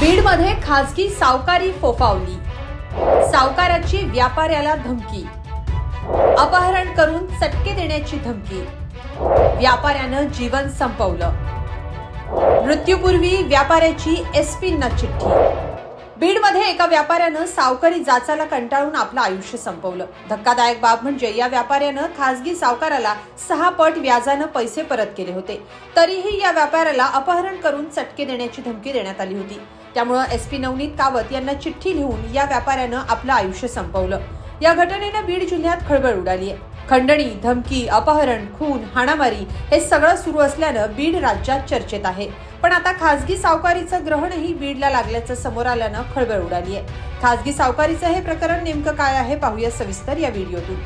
बीडमध्ये खासगी सावकारी फोफावली. सावकाराची व्यापाऱ्याला धमकी. अपहरण करून चटके देण्याची धमकी. व्यापाऱ्यानं जीवन संपवलं. मृत्यूपूर्वी व्यापाऱ्याची एसपींना चिठ्ठी. बीडमध्ये एका व्यापाऱ्यानं सावकारी जाचाला कंटाळून आपलं आयुष्य संपवलं. धक्कादायक बाब म्हणजे या व्यापाऱ्यानं खासगी सावकाराला सहा पट व्याजानं पैसे परत केले होते. तरीही या व्यापाऱ्याला अपहरण करून चटके देण्याची धमकी देण्यात आली होती. त्यामुळं एसपी नवनीत कावत यांना चिठ्ठी लिहून या व्यापाऱ्यानं आपलं आयुष्य संपवलं. या घटनेनं बीड जिल्ह्यात खळबळ उडाली आहे. खंडणी धमकी अपहरण खून हाणामारी हे सगळं सुरू असल्यानं बीड राज्यात चर्चेत आहे. पण आता खासगी सावकारीचं ग्रहणही बीडला लागल्याचं समोर आल्यानं खळबळ उडाली आहे. खासगी सावकारीचं हे प्रकरण नेमकं काय आहे पाहूया सविस्तर या व्हिडिओतून.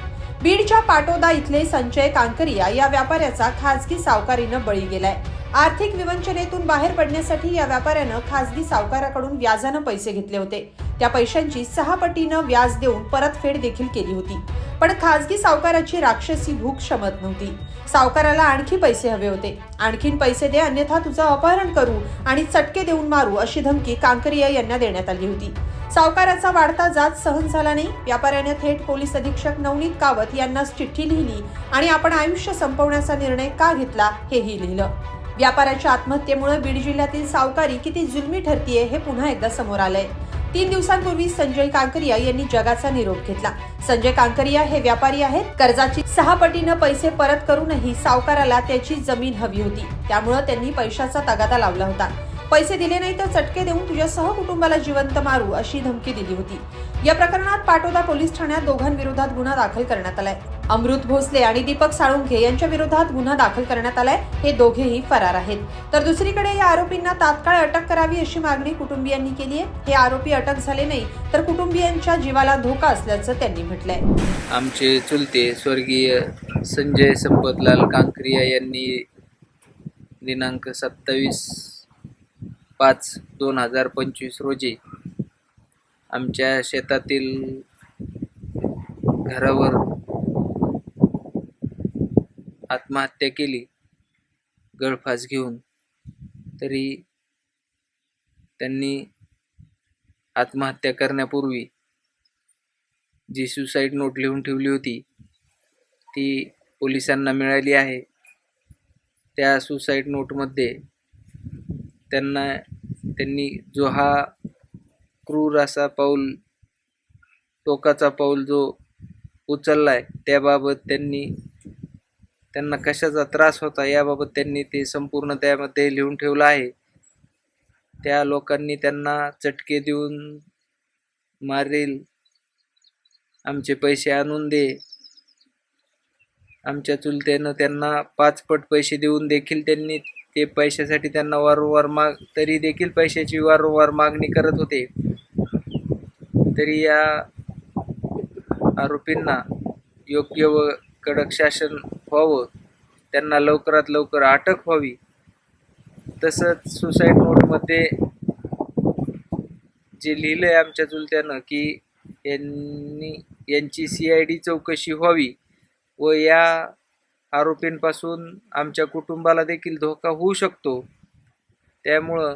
बीडच्या पाटोदा इथले संचय कांकरिया या व्यापाऱ्याचा खासगी सावकारीनं बळी गेलाय. आर्थिक विवंचनेतून बाहेर पडण्यासाठी या व्यापाऱ्यानं खासगी सावकाराकडून व्याजानं पैसे घेतले होते. त्या पैशांची सहा पटीनं व्याज देऊन परतफेड देखील केली होती. पण खासगी सावकाराची राक्षसी भूक शमत नव्हती. सावकाराला आणखी पैसे हवे होते. आणखीन पैसे दे अन्यथा तुझं अपहरण करू आणि चटके देऊन मारू अशी धमकी कांकरिया यांना देण्यात आली होती. सावकाराचा वाढता जात सहन झाला नाही. व्यापाऱ्याने थेट पोलीस अधीक्षक नवनीत कावत यांनाच चिठ्ठी लिहिली आणि आपण आयुष्य संपवण्याचा निर्णय का घेतला हेही लिहिलं. व्यापाऱ्याच्या आत्महत्येमुळे बीड जिल्ह्यातील सावकारी किती जुलमी ठरतीये हे पुन्हा एकदा समोर आलंय. तीन दिवसांपूर्वी संजय कांकरिया यांनी जगाचा निरोप घेतला. संजय कांकरिया हे व्यापारी आहेत. कर्जाची सहा पटीनं पैसे परत करूनही सावकाराला त्याची जमीन हवी होती. त्यामुळं त्यांनी पैशाचा तगादा लावला होता. पैसे दिले नाही तर चटके देऊन तुझ्या सहकुटुंबाला जिवंत मारू अशी धमकी दिली होती. या प्रकरणात पाटोदा पोलीस ठाण्यात दोघांविरोधात गुन्हा दाखल करण्यात आलाय. अमृत भोसले आणि दीपक साळुंखे यांच्या विरोधात गुन्हा दाखल करण्यात आलाय. हे दोघेही फरार आहेत. तर दुसरीकडे या आरोपींना तात्काळ अटक करावी अशी मागणी कुटुंबियांनी केली आहे. हे आरोपी अटक झाले नाही तर कुटुंबियांच्या जीवाला धोका असल्याचं त्यांनी म्हटलंय. आमचे चुलते स्वर्गीय संजय संपतलाल कांकरिया यांनी दिनांक सत्तावीस पाच दोन हजार पंचवीस रोजी आमच्या शेतातील घरावर आत्महत्या केली गळफास घेऊन. तरी त्यांनी आत्महत्या करण्यापूर्वी जी सुसाईड नोट लिहून ठेवली होती ती पोलिसांना मिळाली आहे. त्या सुसाईड नोटमध्ये त्यांना त्यांनी जो हा क्रूर असा पाऊल टोकाचा पाऊल जो उचलला आहे त्याबाबत त्यांनी त्यांना कशाचा त्रास होता याबाबत त्यांनी ते संपूर्ण त्यामध्ये लिहून ठेवलं आहे. त्या लोकांनी त्यांना चटके देऊन मारेल. आमचे पैसे आणून दे. आमच्या चुलत्यानं त्यांना पाचपट पैसे देऊन देखील त्यांनी ते पैशासाठी त्यांना वारंवार माग तरी देखील पैशाची वारंवार मागणी करत होते. तरी या आरोपींना योग्य व कडक शासन व्हावं त्यांना लवकरात लवकर अटक व्हावी. तसंच सुसाईड नोटमध्ये जे लिहिलं आहे आमच्या चुलत्यानं की यांनी यांची सी आय डी चौकशी व्हावी व या आरोपींपासून आमच्या कुटुंबाला देखील धोका होऊ शकतो. त्यामुळं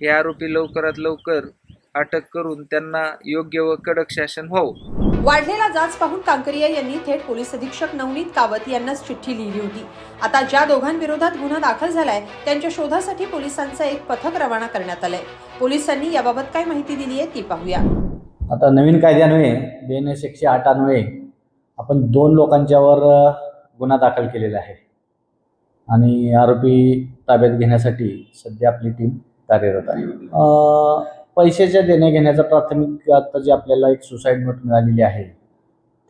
हे आरोपी लवकरात लवकर अटक करून त्यांना योग्य व कडक शासन व्हावं. वाढलेला जाच पाहून कांकरिया यांनी थेट पोलीस अधीक्षक नवनीत कावत यांनाच चिठ्ठी लिहिली होती. आता ज्या दोघांविरोधात गुन्हा दाखल झालाय त्यांच्या शोधासाठी पोलिसांचं एक पथक रवाना करण्यात आलंय. पोलिसांनी याबाबत काय माहिती दिली आहे ती पाहूया. आता नवीन कायद्यान्वये बी एन एस एकशे आठ अन्वये आपण दोन लोकांच्यावर गुन्हा दाखल केलेला आहे. आणि आरोपी ताब्यात घेण्यासाठी सध्या आपली टीम कार्यरत आहे. पैशाच्या देण्या घेण्याचा प्राथमिक आता जी आपल्याला एक सुसाईड नोट मिळालेली आहे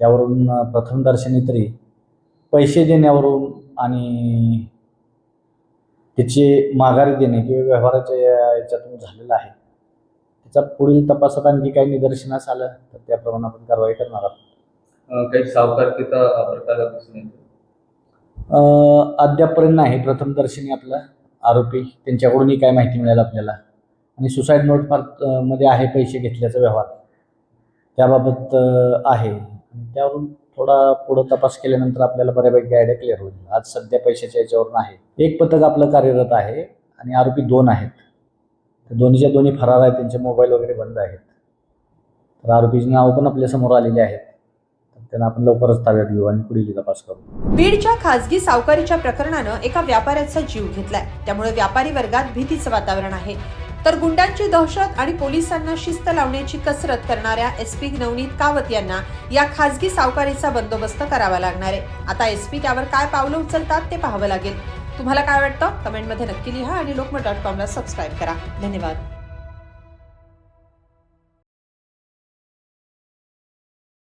त्यावरून प्रथमदर्शनी तरी पैसे देण्यावरून आणि त्याचे माघारी देणे किंवा व्यवहाराच्या याच्यातून झालेला आहे. त्याचा पुढील तपासात आणखी काही निदर्शनास आलं तर त्याप्रमाणे आपण कारवाई करणार आहोत. काही सावकार तिथं प्रकार दिसून येतो अद्यापपर्यंत नाही. प्रथमदर्शनी आपला आरोपी. त्यांच्याकडूनही काय माहिती मिळेल आपल्याला. आणि सुसाईड नोट मार्कमध्ये आहे पैसे घेतल्याचा व्यवहार. त्याबाबत आहे. त्यावरून थोडा पुढं तपास केल्यानंतर आपल्याला बऱ्यापैकी आयडिया क्लिअर होईल. आज सध्या पैशाच्या याच्यावरून आहे एक पथक आपलं कार्यरत आहे आणि आरोपी दोन आहेत. तर दोन्हीच्या दोन्ही फरार आहेत. त्यांचे मोबाईल वगैरे बंद आहेत. तर आरोपीची नावं पण आपल्यासमोर आलेली आहेत. त्यांना आपण लवकरच ताब्यात घेऊ आणि पुढील तपास करू. बीडच्या खासगी सावकारीच्या प्रकरणानं एका व्यापाऱ्याचा जीव घेतलाय. त्यामुळे व्यापारी वर्गात भीतीचं वातावरण आहे. तर गुंडांची दहशत आणि पोलिसांना शिस्त लावण्याची कसरत करणाऱ्या एस पी नवनीत कावत यांना या खासगी सावकारीचा बंदोबस्त करावा लागणार आहे. आता एस पी त्यावर काय पावलं उचलतात ते पाहावं लागेल. तुम्हाला काय वाटतं? कमेंटमध्ये नक्की लिहा आणि लोकमत डॉट कॉमला सबस्क्राईब करा. धन्यवाद.